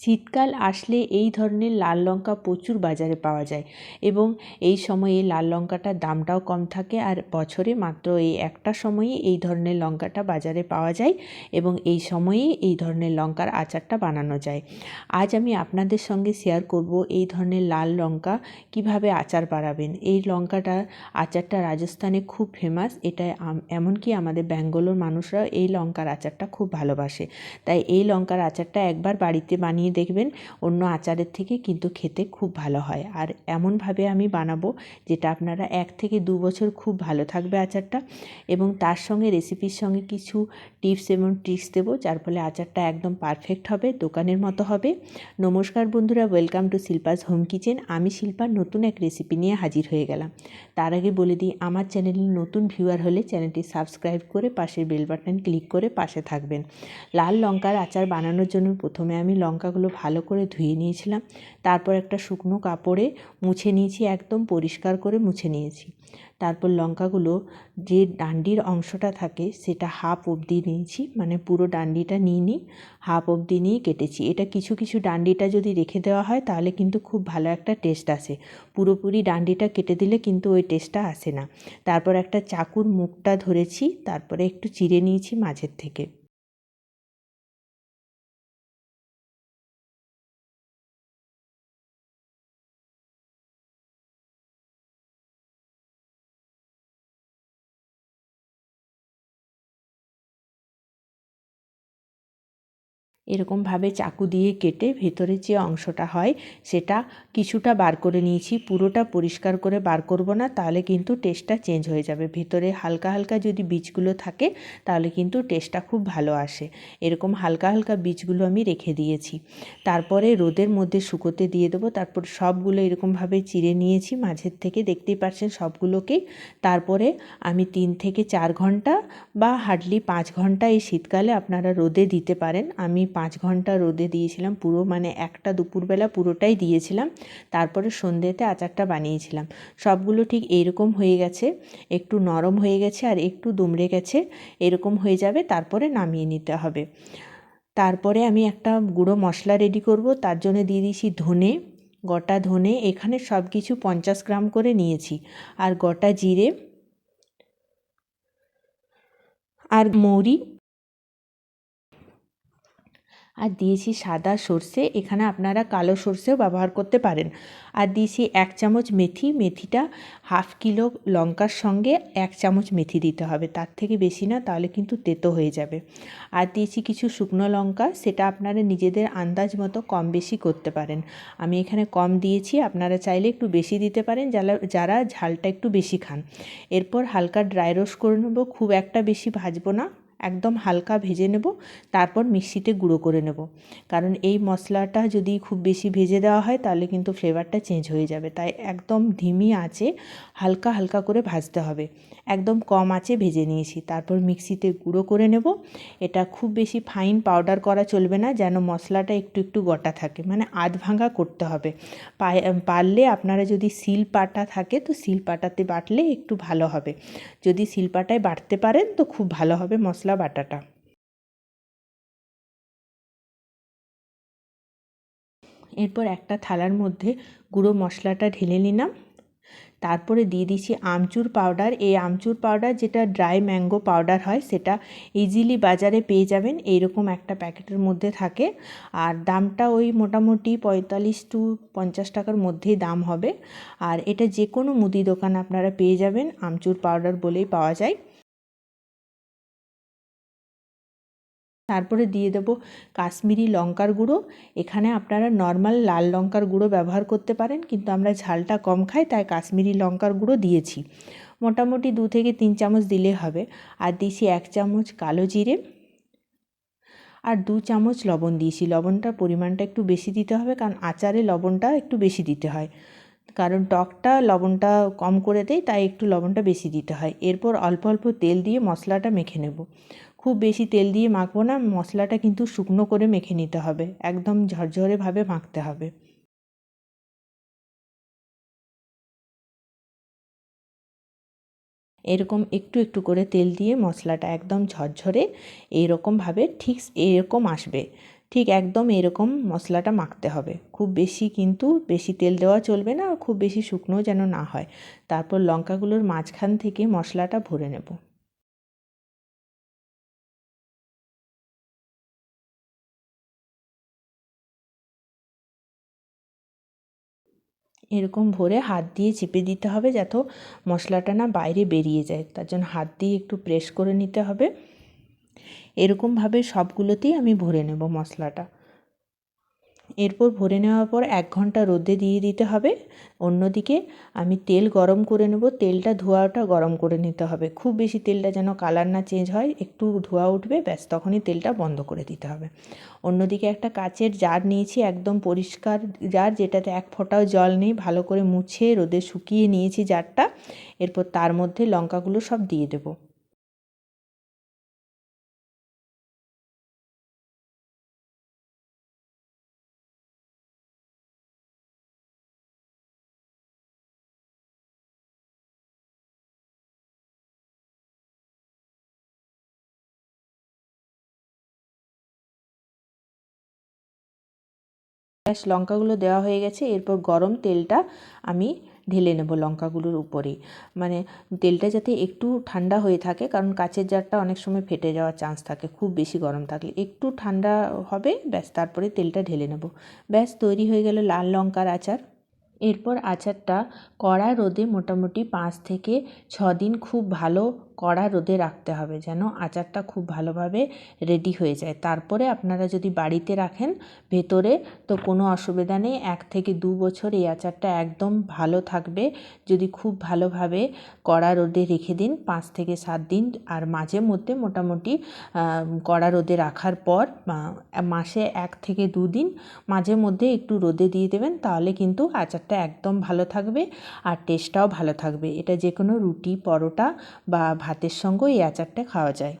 শীতকাল আসলে এই ধরনের লাল লঙ্কা প্রচুর বাজারে পাওয়া যায় এবং এই সময়ে লাল লঙ্কাটার দামটাও কম থাকে আর বছরে মাত্র এই একটা সময়ই এই ধরনের লঙ্কাটা বাজারে পাওয়া যায় এবং এই সময়ে এই ধরনের লঙ্কার আচারটা বানানো যায়। আজ আমি আপনাদের সঙ্গে শেয়ার করব এই ধরনের লাল লঙ্কা কীভাবে আচার বাড়াবেন এই লঙ্কাটা আচারটা রাজস্থানে খুব ফেমাস এটা এমনকি আমাদের ব্যাঙ্গালোর মানুষরা এই লঙ্কার আচারটা খুব ভালোবাসে। তাই এই লঙ্কার আচারটা একবার বাড়িতে বানিয়ে বানিয়ে দেখবেন অন্য আচারের থেকে কিন্তু খেতে খুব ভালো হয়। আর এমনভাবে আমি বানাবো যেটা আপনারা এক থেকে দু বছর খুব ভালো থাকবে আচারটা এবং তার সঙ্গে রেসিপির সঙ্গে কিছু টিপস এবং ট্রিক্স দেবো, যার ফলে আচারটা একদম পারফেক্ট হবে, দোকানের মতো হবে। নমস্কার বন্ধুরা welcome to Shilpa's home kitchen আমি শিল্পার নতুন এক রেসিপি নিয়ে হাজির হয়ে গেলাম। তার আগে বলে দিই, আমার চ্যানেলে নতুন ভিউয়ার হলে চ্যানেলটি সাবস্ক্রাইব করে পাশের বেল বাটন ক্লিক করে পাশে থাকবেন। লাল লঙ্কার আচার বানানোর জন্য প্রথমে আমি লঙ্কা লঙ্কাগুলো ভালো করে ধুয়ে নিয়েছিলাম। তারপর একটা শুকনো কাপড়ে মুছে নিয়েছি, একদম পরিষ্কার করে মুছে নিয়েছি। তারপর লঙ্কাগুলো যে ডান্ডির অংশটা থাকে সেটা হাফ অবধি নিয়েছি মানে পুরো ডান্ডিটা নিয়ে নিই হাফ অবধি নিয়ে কেটেছি। এটা কিছু কিছু ডান্ডিটা যদি রেখে দেওয়া হয় তাহলে কিন্তু খুব ভালো একটা টেস্ট আসে। পুরোপুরি ডান্ডিটা কেটে দিলে কিন্তু ওই টেস্টটা আসে না। তারপর একটা চাকুর মুখটা ধরেছি, তারপরে একটু চিড়ে নিয়েছি মাঝের থেকে। এরকমভাবে চাকু দিয়ে কেটে ভেতরে যে অংশটা হয় সেটা কিছুটা বার করে নিয়েছি, পুরোটা পরিষ্কার করে বার করব না, তাহলে কিন্তু টেস্টটা চেঞ্জ হয়ে যাবে। ভেতরে হালকা হালকা যদি বীজগুলো থাকে, তাহলে কিন্তু টেস্টটা খুব ভালো আসে। এরকম হালকা হালকা বীজগুলো আমি রেখে দিয়েছি। তারপরে রোদের মধ্যে শুকোতে দিয়ে দেবো, তারপর সবগুলো এরকমভাবে চিড়ে নিয়েছি, মাঝের থেকে দেখতেই পাচ্ছেন সবগুলোকেই তারপরে আমি তিন থেকে চার ঘণ্টা বা হার্ডলি পাঁচ ঘণ্টা এই শীতকালে আপনারা রোদে দিতে পারেন। আমি পাঁচ ঘণ্টা রোদে দিয়েছিলাম, পুরো মানে একটা দুপুরবেলা পুরোটাই দিয়েছিলাম। তারপরে সন্ধ্যেতে আচারটা বানিয়েছিলাম। সবগুলো ঠিক এইরকম হয়ে গেছে, একটু নরম হয়ে গেছে আর একটু দুমড়ে গেছে, এরকম হয়ে যাবে, তারপরে নামিয়ে নিতে হবে। তারপরে আমি একটা গুঁড়ো মশলা রেডি করব, তার জন্য দিয়ে দিয়েছি ধনে, গোটা ধনে, এখানে সব কিছু পঞ্চাশ গ্রাম করে নিয়েছি। আর গোটা জিরে আর মৌরি আর দিয়েছি সাদা সর্ষে, এখানে আপনারা কালো সর্ষেও ব্যবহার করতে পারেন। আর দিয়েছি এক চামচ মেথি, মেথিটা হাফ কিলো লঙ্কার সঙ্গে এক চামচ মেথি দিতে হবে, তার থেকে বেশি না, তাহলে কিন্তু তেতো হয়ে যাবে। আর দিয়েছি কিছু শুকনো লঙ্কা, সেটা আপনারা নিজেদের আন্দাজ মতো কম বেশি করতে পারেন। আমি এখানে কম দিয়েছি, আপনারা চাইলে একটু বেশি দিতে পারেন, যারা যারা ঝালটা একটু বেশি খান। এরপর হালকা ড্রাই রোস্ট করে নেব, খুব একটা বেশি ভাজবো না। একদম হালকা ভেজে নেব, তারপর মিক্সিতে গুঁড়ো করে নেব। কারণ এই মশলাটা যদি খুব বেশি ভেজে দেওয়া হয়, তাহলে কিন্তু ফ্লেভারটা চেঞ্জ হয়ে যাবে। তাই একদম ধিমি আঁচে হালকা হালকা করে ভাজতে হবে। একদম কম আঁচে ভেজে নিয়েছি। তারপর মিক্সিতে গুঁড়ো করে নেব। এটা খুব বেশি ফাইন পাউডার করা চলবে না, যেন মশলাটা একটু একটু গোটা থাকে। মানে আধ ভাঙা করতে হবে। পারলে আপনারা যদি শিল পাটা থাকে, তো শিল পাটাতে বাটলে একটু ভালো হবে। যদি শিল পাটায় বাটতে পারেন, তো খুব ভালো হবে মশলা বাটাটা। এরপর একটা থালার মধ্যে গুঁড়ো মশলাটা ঢেলে নিলাম। তারপরে দিয়ে দিচ্ছি আমচুর পাউডার এই আমচুর পাউডার যেটা ড্রাই ম্যাঙ্গো পাউডার হয়, সেটা ইজিলি বাজারে পেয়ে যাবেন, এইরকম একটা প্যাকেটের মধ্যে থাকে। আর দামটা ওই মোটামুটি পঁয়তাল্লিশ টু পঞ্চাশ টাকার মধ্যেই দাম হবে। আর এটা যে কোনো মুদি দোকান আপনারা পেয়ে যাবেন, আমচুর পাউডার বলেই পাওয়া যায়। তারপরে দিয়ে দেবো কাশ্মীরি লঙ্কার গুঁড়ো। এখানে আপনারা নর্মাল লাল লঙ্কার গুঁড়ো ব্যবহার করতে পারেন, কিন্তু আমরা ঝালটা কম খাই, তাই কাশ্মীরি লঙ্কার গুঁড়ো দিয়েছি। মোটামুটি দু থেকে তিন চামচ দিলে হবে, আর দিয়েছি এক চামচ কালো জিরে আর দু চামচ লবণ দিয়েছি। লবণটার পরিমাণটা একটু বেশি দিতে হবে, কারণ আচারে লবণটা একটু বেশি দিতে হয়। কারণ টকটা লবণটা কম করে দেয়, তাই একটু লবণটা বেশি দিতে হয়। এরপর অল্প অল্প তেল দিয়ে মশলাটা মেখে নেব। খুব বেশি তেল দিয়ে মাখবো না, মশলাটা কিন্তু শুকনো করে মেখে নিতে হবে। একদম ঝরঝরেভাবে মাখতে হবে। এরকম একটু একটু করে তেল দিয়ে মশলাটা একদম ঝরঝরে এইরকমভাবে ঠিক এরকম আসবে। ঠিক একদম এরকম মশলাটা মাখতে হবে। খুব বেশি কিন্তু বেশি তেল দেওয়া চলবে না, খুব বেশি শুকনোও যেন না হয়। তারপর লঙ্কাগুলোর মাঝখান থেকে মশলাটা ভরে নেব। এরকম ভরে হাত দিয়ে চেপে দিতে হবে যাতে মশলাটা না বাইরে বেরিয়ে যায়। তার জন্য হাত দিয়ে একটু প্রেস করে নিতে হবে। এরকমভাবে সবগুলোতেই আমি ভরে নেব মশলাটা। এরপর ভরে নেওয়ার পর এক ঘণ্টা রোদে দিয়ে দিতে হবে। অন্যদিকে আমি তেল গরম করে নেব। তেলটা ধোয়াটা গরম করে নিতে হবে। খুব বেশি তেলটা যেন কালার না চেঞ্জ হয়, একটু ধোয়া উঠবে, ব্যাস, তখনই তেলটা বন্ধ করে দিতে হবে। অন্যদিকে একটা কাচের জার নিয়েছি, একদম পরিষ্কার জার, যেটাতে এক ফোঁটাও জল নেই। ভালো করে মুছে রোদে শুকিয়ে নিয়েছি জারটা। এরপর তার মধ্যে লঙ্কাগুলো সব দিয়ে দেবো। ব্যাস লঙ্কাগুলো দেওয়া হয়ে গেছে, এরপর গরম তেলটা আমি ঢেলে নেব লঙ্কাগুলোর উপরে। মানে তেলটা যাতে একটু ঠান্ডা হয়ে থাকে, কারণ কাচের জারটা অনেক সময় ফেটে যাওয়ার চান্স থাকে, খুব বেশি গরম থাকলে। একটু ঠান্ডা হবে, ব্যাস, তারপরে তেলটা ঢেলে নেব। ব্যাস, তৈরি হয়ে গেল লাল লঙ্কার আচার। এরপর আচারটা কড়া রোদে মোটামুটি পাঁচ থেকে ছ দিন খুব ভালো কড়া রোদে রাখতে হবে যেন আচারটা খুব ভালোভাবে রেডি হয়ে যায়। তারপরে আপনারা যদি বাড়িতে রাখেন ভেতরে, তো কোনো অসুবিধা নেই। এক থেকে দু বছর এই আচারটা একদম ভালো থাকবে। যদি খুব ভালোভাবে কড়া রোদে রেখে দিন পাঁচ থেকে সাত দিন, আর মাঝে মধ্যে মোটামুটি কড়া রোদে রাখার পর মাসে এক থেকে দু দিন মাঝে মধ্যে একটু রোদে দিয়ে দেবেন, তাহলে কিন্তু আচারটা একদম ভালো থাকবে আর টেস্টটাও ভালো থাকবে। এটা যে কোনো রুটি, পরোটা বা ভাতের সঙ্গেও এই আচারটা খাওয়া যায়।